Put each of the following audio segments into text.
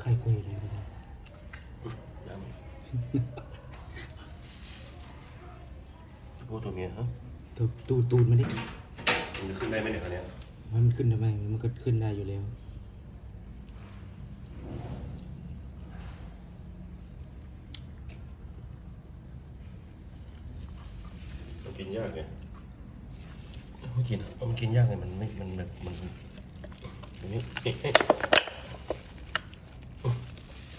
ใครคุยอะไรกันยังพวกตัวเมียฮะตูตูตูนมาดิมันจะขึ้นได้ไหมเนี่ยคันเนี้ยมันขึ้นทำไม มันก็ขึ้นได้อยู่แล้ว มันกินยากไงมันกินมันกินยากไงมันไม่มันแบบมันอย่างนี้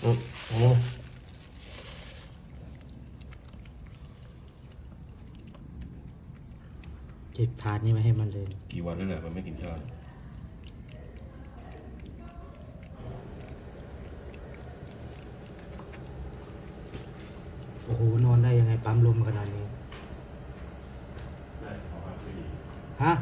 เอ๊ะเอ๊ะอืมอันนี้มาเก็บถาดนี่ไว้ให้มันเลย กี่วันแล้วแหละมันไม่กินข้าวโอ้โห นอนได้ยังไงปั๊มลมขนาดนี้ ฮะ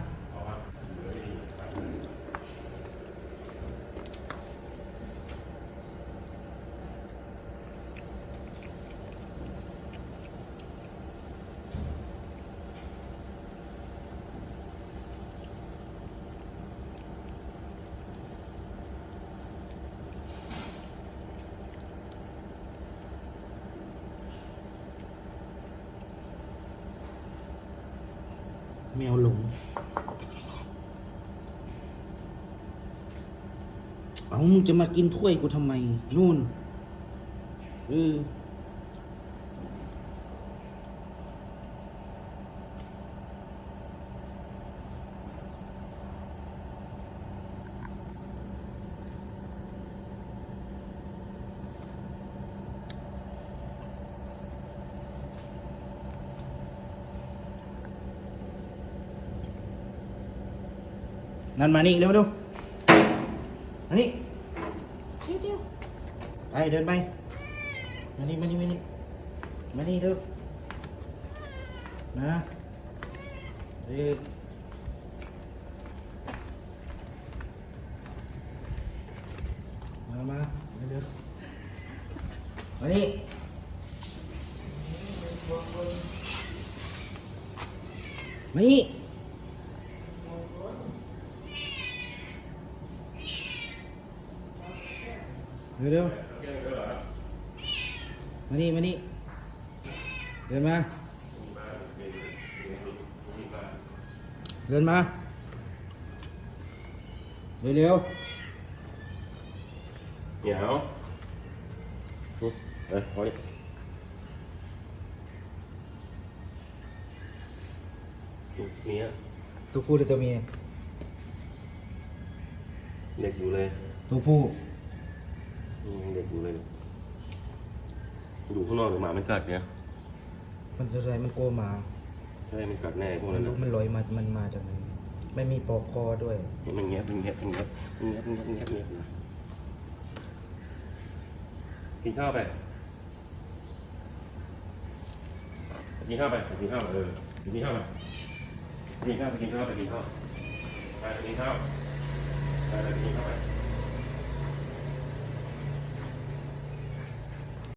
แมวหลงเอามึงจะมากินถ้วยกูทำไม นู่นเออ นั่นมานี่เร็วเร็วมานี่ไปเดินไปมานี่มานี่มานี่มานี่ เร็วนะเอ้ยมามาเร็วๆมานี่มานี่เร็วเร็วมานี่มานี่เดินมา เดินมา เร็วเร็วเหนียวอืมเอ้ยพอดิตัวเมียตัวผู้หรือตัวเมียเด็กอยู่เลย ตัวผู้ อืมเด็กอยู่เลยดูข้างนอกหรือหมามันกัดเนี่ยมันจะอะไรมันกลัวหมาใช่มันกัดแน่พวกไม่นั้นรู้นะมันลอยมามันมาจากไหนไม่มีปลอกคอด้วย มันเงียบมันเงียบมันเงียบมันเงียบมันเงียบมันเงียบเงียบกินข้าวไปกินข้าวไปกินข้าวไปเออกินข้าวไปกินข้าวไปกินข้าวไปกินข้าวไปกินข้าวไปไปกินข้าวไป